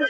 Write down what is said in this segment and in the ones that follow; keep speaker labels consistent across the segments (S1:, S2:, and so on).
S1: ধন্যবাদ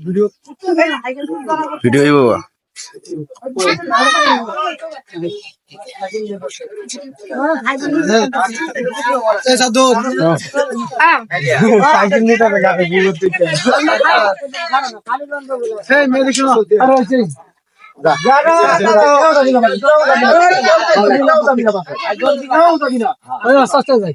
S2: video
S1: video হইব
S3: যাই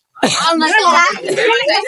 S2: আর